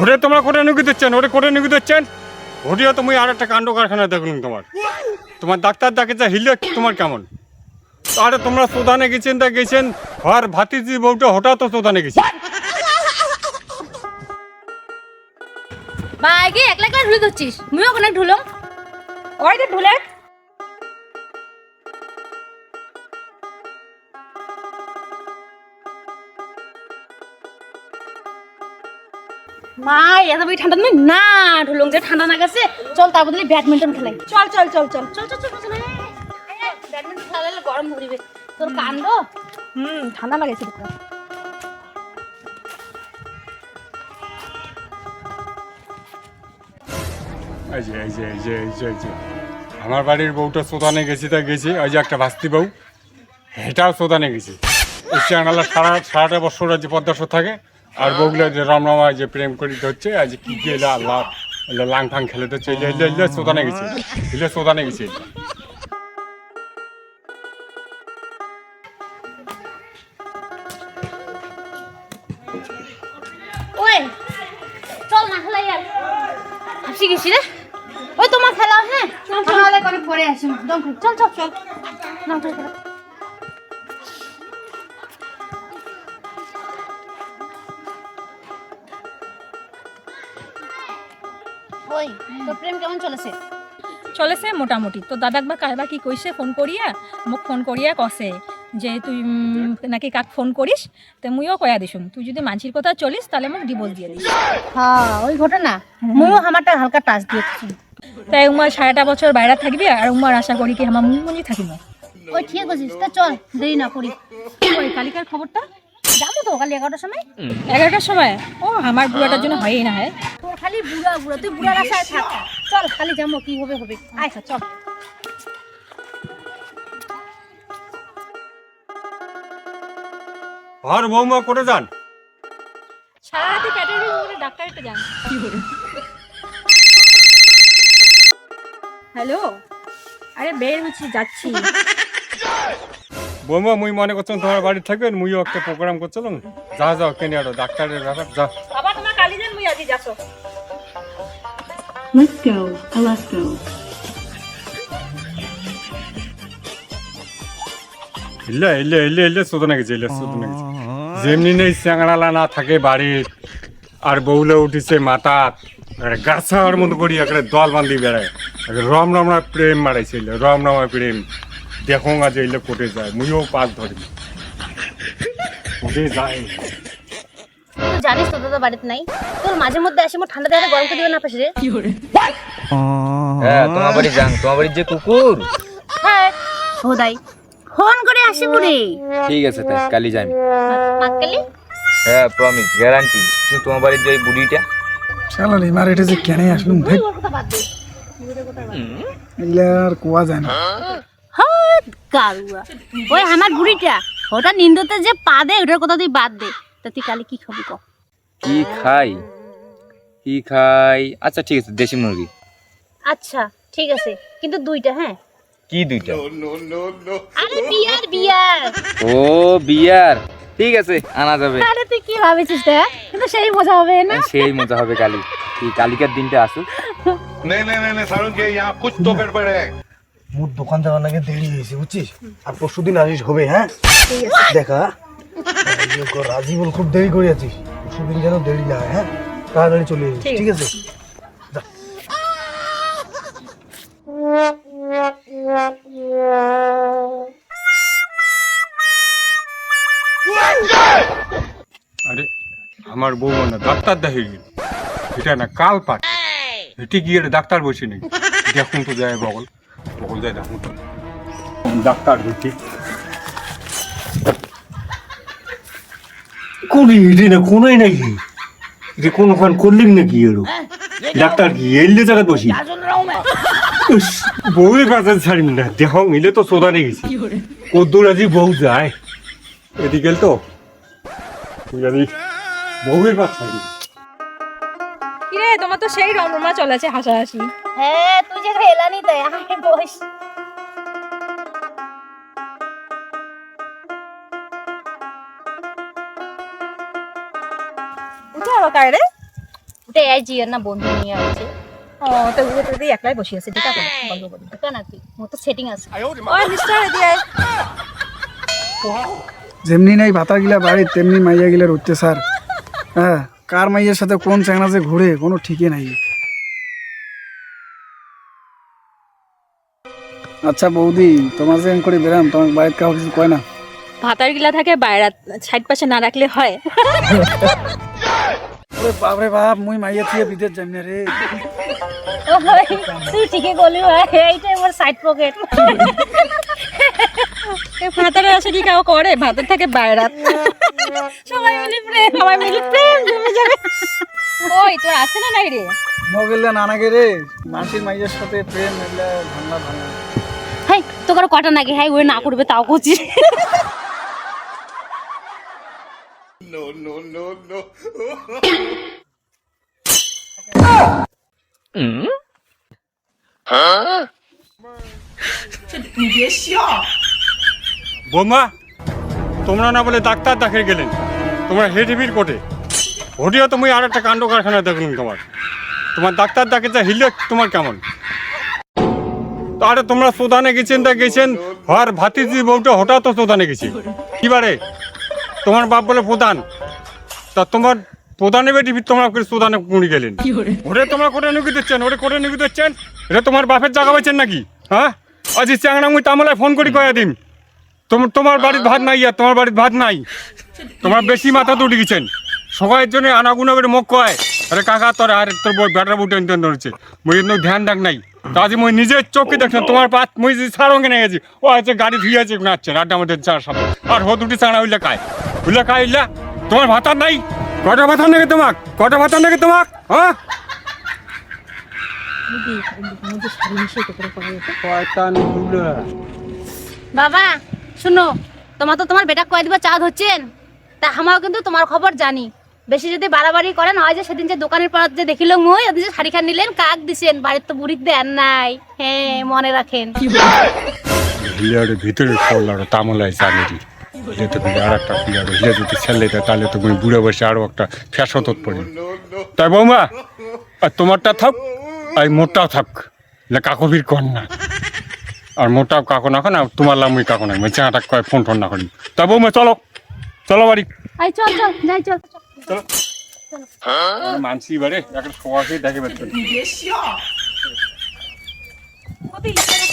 ওরে তোমরা কোটে নুকি দিচ্ছেন ওরে কোটে নুকি দিচ্ছেন ওটিও তুমি আর একটা কাণ্ড কারখানা দেখুন তোমার। তোমার ডাক্তার ডাকে যা হিলে, তোমার কেমন? আরে তোমরা সোদানে গেছেন তা গেছেন, আর ভাতিজি বউটা হঠাৎ তো সোদানে গেছে। বা আগে একলা একলা ঢুলে ধরছিস? মুইও কোনে ঢুলো ওই তো ঢুলে মা এত বই ঠান্ডা নয় না ঢুলুং যে ঠান্ডা না গেছে। চল তার বদলে ব্যাডমিন্টন খেলাই। চল চল চল চল চল চল চল চল ব্যাডমিন্টন খেলালে গরম ধরিবে তোর কাণ্ড? হুম ঠান্ডা লাগাইছে তোর। এই যে এই যে এই যে এই যে এই যে। আমার বাড়ির বউটা সোদানে গেছি তা গেছি। ওই যে একটা ভাস্তি বউ এটাও সোদানে গেছি। এই চ্যানেলে সারা সারাটা বছর যে পদ্মাসর থাকে। আর বউগুলো যে রমরমায় যে প্রেম করি হচ্ছে, আজ কি এলো আল্লাহ লাং ফাং খেলে তো চলে এলে সোদানে গেছি, এলে সোদানে গেছি। চল ওই তোমার খেলা হ্যাঁ? তাহলে করে পরে আসি। চল চল চল। না চল। ওই তোর প্রেম কেমন চলেছে? চলেছে মোটামুটি। তো দাদাক বা কারবা কি কইছে ফোন করিয়া মোক ফোন করিয়া কছে যে তুই নাকি কাক ফোন করিস? তো মুইও কয়া দিছুম তুই যদি মাঝির কথা চলিস তাহলে মোক ডিভোর্স দিয়ে দিস। হ্যাঁ ওই ঘটনা। ময়ও আমারটা হালকা টাচ দিয়েছি তাই উমার সারাটা বছর বাইরে থাকবি আর উমার আশা করি কি আমার মুমুনি থাকিব। ওই ঠিক আছিস তা চল দেরি না করি। ওই কালিকার খবরটা? যাব তো কালি এগারোটার সময়? এগারোটার সময়? ও আমার বুড়াটার জন্য হয়ই না হয় খালি বুড়া বুড়া তুই বুড়ার আশায় থাক। চল খালি যাব কি হবে হবে। আচ্ছা চল। আর বৌমা করে যান? হ্যালো? আরে বের হচ্ছি যাচ্ছি। বৌমা মুই মনে করছেন তোমার বাড়ি থাকবেন মুইও একটা প্রোগ্রাম করছিলাম। যা যাও কেন আরও ডাক্তারের ব্যাপার যা। বাবা তোমার কালি যান মুই আজি যাচ্ছ। Let's go, Alaska. ইল্লে ইল্লে ইল্লে ইল্লে সোদনে গেছে সোদনে গেছে যেমনি নেই চ্যাংড়ালা না থাকে বাড়ির আর বউলে উঠিছে মাতাত গাছার মতো করি একটা দল বান্ধি বেড়ায় রম রমনা প্রেম মারাইছে ইল্লে রম রমা প্রেম দেখো আজ ইল্লে কোটে যায় মুইও পাক ধরি কোটে যায় জানিস তো দাদা বাড়িতে নাই। তোর মাঝে মধ্যে আসে মোর ঠান্ডা দেখাতে গরম করে দিবে না পাশে রে। হ্যাঁ তোমার বাড়ি যান তোমার বাড়ির যে কুকুর। হ্যাঁ হোদাই ফোন করে আসি বুড়ি। ঠিক আছে তাই কালি যাই মাক্কালি হ্যাঁ প্রমিস গ্যারান্টি কিন্তু তোমার বাড়ির যে বুড়িটা। শালার এবার এটা যে কেন আসলুম ভাই ওর কথা বাদ দে। এগুলা আর কোয়া যায় না। হাত গারুয়া। ওই আমার বুড়িটা ওটা নিন্দতে যে পা দে ওটার কথা তুই বাদ দে। তা তুই কালি কি খাবি ক? কি খাই? কি খাই? আচ্ছা ঠিক আছে দেশি মুরগি। আচ্ছা ঠিক আছে কিন্তু দুইটা হ্যাঁ? কি দুইটা? আরে বিয়ার বিয়ার। ও বিয়ার। ঠিক আছে আনা যাবে। আরে তুই কি ভাবছিস তা কিন্তু সেই মজা হবে না? হ্যাঁ, সেই মজা হবে কালি। কি কালিকার দিনটা আসুক। নে নে নে নে সারুন কে ইয়া কুছ তো কর পড়ে। মোর দোকান যাওয়ার আগে দেরি হয়েছে বুঝছিস? আর পরশুদিন আসিস হবে হ্যাঁ? দেখা। রাজি বল খুব দেরি করে আছিস। পরশু যেন দেরি না হয় হ্যাঁ? তাড়াতাড়ি চলে আসিস ঠিক আছে। আরে আমার বউ না ডাক্তার দেখে গেল। এটা না কাল পাট এটি গিয়ে ডাক্তার বসে নেই। দেখুন তো যায় বগল। বগল যায় দেখুন তো। ডাক্তার ঢুকি কোনি রে না কোনাই নাকি? রে কোন ওখান করলিম নাকি এরো ডাক্তার কি এলে জায়গা বসি বউয়ের কাছে ছাড়িম না দেহ মিলে তো সোদা নিয়ে গেছি। কদ্দুর আজি বউ যায়। এদিকে তো। তুই বউয়ের কাছে ছাড়ি কিরে তোমার তো সেই রমরমা চলেছে হাসাহাসি। হ্যাঁ তুই যে এলানি তাই আয় বস উঠে আবার কারে উঠে আইছি আর না বন্ধু নিয়ে আসছে। ও তো ও তো দিয়ে একলাই বসে আছে ঠিক আছে গল্প করি কেন আর কি মোর সেটিং আছে। ওই মিস্টার দিয়ে যেমনি নাই ভাতা গিলা বাড়ি তেমনি মাইয়া গিলার অত্যাচার হ্যাঁ কার মাইয়ের সাথে কোন চ্যাংড়া যে ঘুরে কোনো ঠিকই নাই। আচ্ছা বৌদি তোমার যে করে বেরাম তোমার বাড়ির কাউ কিছু কয় না? ভাতার গিলা থাকে বাইরে সাইড পাশে না রাখলে হয়। ওরে বাপরে বাপ মুই মাইয়া থেকে বিদেশ যাই না রে। ওই, তুই ঠিকই বলি ভাই এইটাই আমার সাইড পকেট ভাতারে আসে কি কেউ করে? ভাতের থাকে বাইরে। সবাই মিলে প্রেম সবাই মিলে প্রেম জমে যাবে। ওই তোর আছে না নাই রে? মগেল্লা নানাকে রে মাসির মাইয়ের সাথে প্রেম এগুলা হাই তোকে কটা নাকি? হাই ওই না করবে তাও করছি বোমা, তোমরা না বলে ডাক্তার দেখে গেলেন তোমরা হেডিবির কোটে ঘটিও তুমি আর একটা কাণ্ড কারখানা দেখলেন তোমার। তোমার ডাক্তার ডাকে যা হিলে তোমার কেমন? আরে তোমরা সোদানে গেছেন তা গেছেন, আর ভাতিজি বউটা হঠাৎ তো সোদানে গেছে। কিবারে তোমার বাপ বলে প্রধান। তা তোমার প্রধানে বেটি তোমরা সোদানে কুড়ি গেলেন। ওরে তোমরা কোটে নিকি দিচ্ছেন ওরে কোটে নিকি দিচ্ছেন? এটা তোমার বাপের জায়গা পাইছেন নাকি? হ্যাঁ? আজি চ্যাংড়া মুই তামলায় ফোন করি কয়া দিন তোমার তোমার বাড়ির ভাত নাই আর তোমার বাড়ির ভাত নাই। তোমার বেশি মাথা তো গেছেন। সবাইয়ের জন্য আনাগুনা করে মুখ কয় আরে কাকা তোর আর তোর ব্যাটার বউ টেনশন ধরেছে। মুই এর ধ্যান ডাক নাই। আজ মুই নিজের চোখে দেখলাম তোমার পাত মুই যে সারঙ্গে নিয়ে গেছি। ও আছে গাড়ি ধুয়ে আছে নাচছেন আড্ডা আমাদের চার সাথে আর হো দুটি চাঙা উইলে খায় উইলে খায় উইলা তোমার ভাতার নাই? কটা ভাতার নাকি তোমাক? কটা ভাতার নাকি তোমাক? হ্যাঁ? বাবা শুনো তোমার তো তোমার বেটা কয়ে দিবা চা ধরছেন। তা আমাও কিন্তু তোমার খবর জানি। বেশি যদি বাড়াবাড়ি করেন হয় যে সেদিন যে দোকানের পর যে দেখিল মই ওদিন যে শাড়ি খান নিলেন কাক দিছেন? বাড়ির তো বুড়ির দেন নাই। হ্যাঁ মনে রাখেন। ভিতরে পড়ল তামলাই জানেরি হিলে তো আর একটা প্লেয়ার হিলে যদি ছেলে দেয় তাহলে তো তুমি বুড়ে বসে আরও একটা ফ্যাশন পড়ি তাই বৌমা আর তোমারটা থাক আর মোটাও থাক। না কাকো কর না। আর মোটাও কাকো না না তোমার লামুই কাকো না মই চাটা কয় ফোন টোন না করি। তা বৌমা চলো। চলো বাড়ি। আই চল চল যাই চল। চলো। মানসি বারে একটা সবাইকে দেখে ইচ্ছা